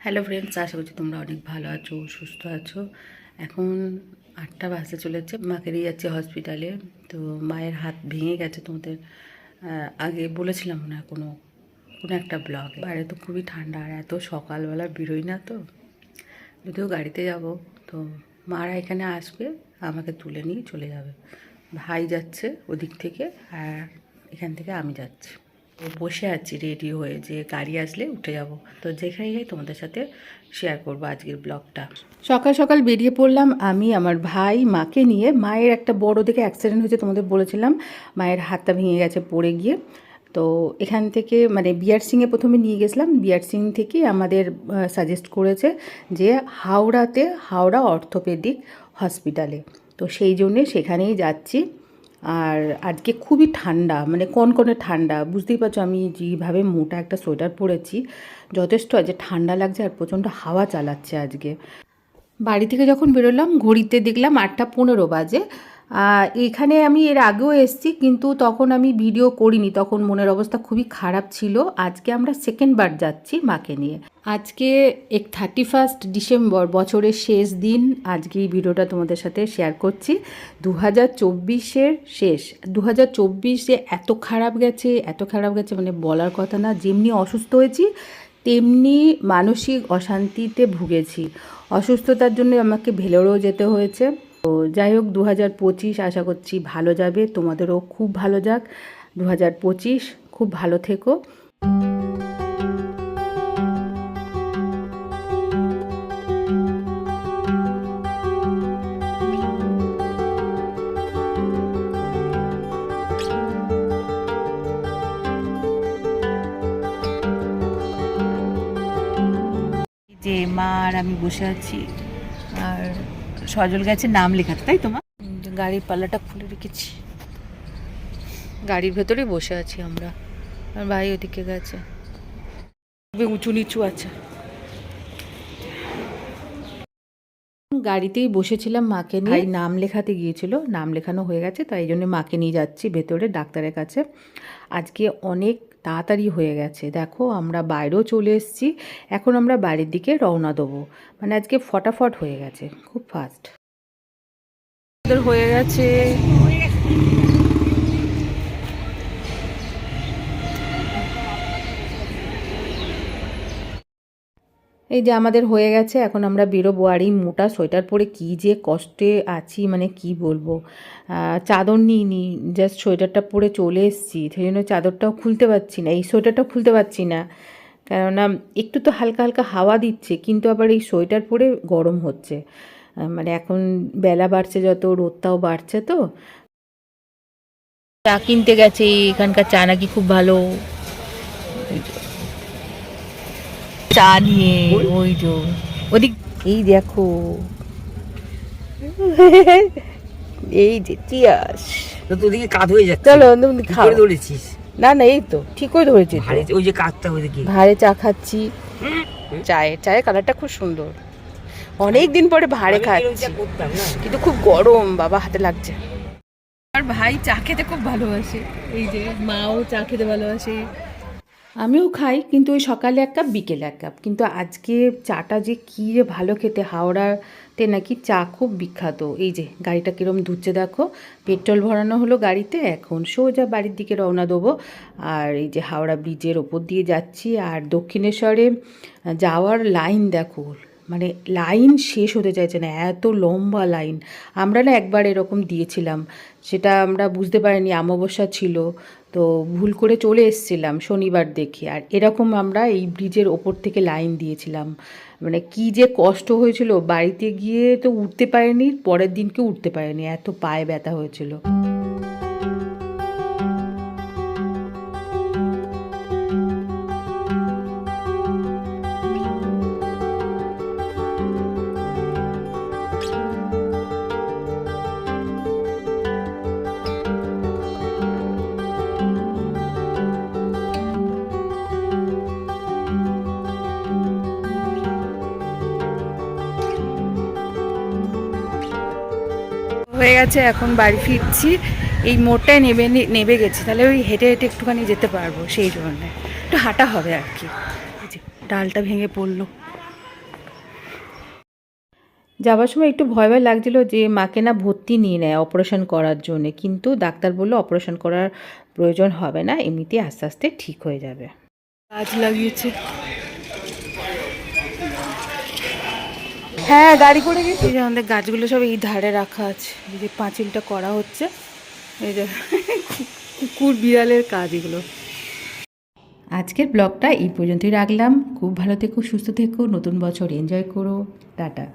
Hello friends আশা করছি তোমরা অনেক ভালো আছো, সুস্থ আছো। এখন আটটা বাসে চলেছে, মাকে নিয়ে যাচ্ছি হসপিটালে তো মায়ের হাত ভেঙে গেছে তোমাদের আগে বলেছিলাম না কোনো কোনো একটা ব্লগ বাইরে তো খুবই ঠান্ডা আর এত সকালবেলা বেরোই না তো। যদিও গাড়িতে যাব, তো মারা এখানে আসবে, আমাকে তুলে নিয়ে চলে যাবে। ভাই যাচ্ছে ওদিক থেকে আর এখান থেকে আমি যাচ্ছি। বসে আছি রেডি হয়ে যে গাড়ি আসলে উঠে যাব। তো যেখানে যাই তোমাদের সাথে শেয়ার করব আজকের ব্লগটা সকাল সকাল বেরিয়ে পড়লাম আমি, আমার ভাই, মাকে নিয়ে। মায়ের একটা বড় দেখে অ্যাক্সিডেন্ট হয়েছে তোমাদের বলেছিলাম। মায়ের হাতটা ভেঙে গেছে পড়ে গিয়ে। তো এখান থেকে মানে বিআর সিংয়ে প্রথমে নিয়ে গেছিলাম। বিআর সিং থেকে আমাদের সাজেস্ট করেছে যে হাওড়াতে, হাওড়া অর্থোপেডিক হসপিটালে তো সেই জন্যে সেখানেই যাচ্ছি। আর আজকে খুবই ঠান্ডা মানে কনকনে ঠান্ডা। বুঝতেই পারছ আমি যেভাবে মোটা একটা সোয়েটার পরেছি, যথেষ্ট আজকে ঠান্ডা লাগছে আর প্রচণ্ড হাওয়া চালাচ্ছে আজকে। বাড়ি থেকে যখন বেরোলাম, ঘড়িতে দেখলাম আটটা পনেরো বাজে। এখানে আমি এর আগেও এসেছি, কিন্তু তখন আমি ভিডিও করিনি। তখন মনের অবস্থা খুবই খারাপ ছিল। আজকে আমরা সেকেন্ড বার যাচ্ছি মাকে নিয়ে। আজকে এক থার্টি ফার্স্ট ডিসেম্বর বছরের শেষ দিন। আজকে এই ভিডিওটা তোমাদের সাথে শেয়ার করছি। দু হাজার চব্বিশের শেষ। দু হাজার চব্বিশে এত খারাপ গেছে, এত খারাপ গেছে মানে বলার কথা না। যেমনি অসুস্থ হয়েছি, তেমনি মানসিক অশান্তিতে ভুগেছি। অসুস্থতার জন্য আমাকে ভেলোরেও যেতে হয়েছে। তো যাই হোক দু হাজার পঁচিশ আশা করছি ভালো যাবে। তোমাদেরও খুব ভালো যাক। দু হাজার পঁচিশ, খুব ভালো থেকো। যে মা আর আমি বসে আছি, আর সজল গাছের নাম লেখাতে তাই তোমার? গাড়ির পাল্লাটা খুলে রেখেছি। গাড়ির ভেতরেই বসে আছি আমরা। আমার ভাই ওদিকে গেছে। উঁচু নিচু আছে। গাড়িতেই বসেছিলাম মাকে নিয়ে। নাম লেখাতে গিয়েছিল নাম লেখানো হয়ে গেছে তাই জন্য মাকে নিয়ে যাচ্ছি ভেতরে ডাক্তারের কাছে। আজকে অনেক তাড়াতাড়ি হয়ে গেছে। দেখো আমরা বাইরেও চলে এসেছি এখন আমরা বাড়ির দিকে রওনা দেবো। মানে আজকে ফটাফট হয়ে গেছে খুব ফাস্ট হয়ে গেছে। এই যে আমাদের হয়ে গেছে, এখন আমরা বেরোবো। আর এই মোটা সোয়েটার পরে কী যে কষ্টে আছি মানে কি বলব? চাদর নিইনি জাস্ট সোয়েটারটা পরে চলে এসেছি। সেই জন্য চাদরটাও খুলতে পারছি না, এই সোয়েটারটাও খুলতে পারছি না। কেননা একটু তো হালকা হালকা হাওয়া দিচ্ছে, কিন্তু আবার এই সোয়েটার পরে গরম হচ্ছে। মানে এখন বেলা বাড়ছে, যত রোদটাও বাড়ছে তো। চা কিনতে গেছে, এখানকার চা নাকি খুব ভালো। চা নিয়ে ওই তো ওদিক এই দেখো। এই যে তিয়াস। তো তোদিকে কাত হয়ে যাচ্ছে। চলো তুমি কি খাও। ধরেছিস? না না এই তো ঠিক করে ধরেছি ওই যে কাতটা ওই দেখি ভারে চা খাচ্ছি। চায়ে চায়ের কালারটা খুব সুন্দর। অনেক দিন পরে ভারে খাচ্ছি। করতাম কিন্তু খুব গরম বাবা হাতে লাগছে। আর ভাই চা খেতে খুব ভালোবাসে। এই যে মাও চা খেতে ভালোবাসে। আমিও খাই, কিন্তু ওই সকালে এক কাপ বিকেলে এক কাপ কিন্তু আজকে চাটা যে কী যে ভালো খেতে, হাওড়াতে নাকি চা খুব বিখ্যাত। এই যে গাড়িটা কীরম ধুচ্ছে দেখো, পেট্রোল ভরানো হলো গাড়িতে, এখন সোজা বাড়ির দিকে রওনা দেবো। আর এই যে হাওড়া ব্রিজের ওপর দিয়ে যাচ্ছি, আর দক্ষিণেশ্বরে যাওয়ার লাইন দেখো মানে লাইন শেষ হতে চাইছে না, এত লম্বা লাইন। আমরা না একবার এরকম দিয়েছিলাম, সেটা আমরা বুঝতে পারিনি, অমাবস্যা ছিল, তো ভুল করে চলে এসেছিলাম শনিবার দেখে। আর এরকম আমরা এই ব্রিজের ওপর থেকে লাইন দিয়েছিলাম। মানে কি যে কষ্ট হয়েছিল, বাড়িতে গিয়ে তো উঠতে পারেনি, পরের দিনকে উঠতে পারেনি, এত পায়ে ব্যথা হয়েছিল। হয়ে গেছে, এখন বাড়ি ফিরছি। এই মোড়টায় নেবে নেবে গেছি। তাহলে ওই হেঁটে হেঁটে একটুখানি যেতে পারব সেই জন্য। একটু হাঁটা হবে আর কি। ডালটা ভেঙে পড়ল। যাওয়ার সময় একটু ভয় ভয় লাগছিল যে মাকে না ভর্তি নিয়ে নেয় অপারেশন করার জন্যে। কিন্তু ডাক্তার বলল, অপারেশন করার প্রয়োজন হবে না, এমনিতে আস্তে আস্তে ঠিক হয়ে যাবে। গাছ লাগিয়েছে। হ্যাঁ গাড়ি করে গেছি। যে আমাদের গাছগুলো সব এই ধারে রাখা আছে। এই যে পাঁচিলটা করা হচ্ছে। এই যে কুকুর বিড়ালের কাজ এগুলো। আজকের ব্লগটা এই পর্যন্তই রাখলাম। খুব ভালো থেকো সুস্থ থেকো নতুন বছর এনজয় করো। টাটা।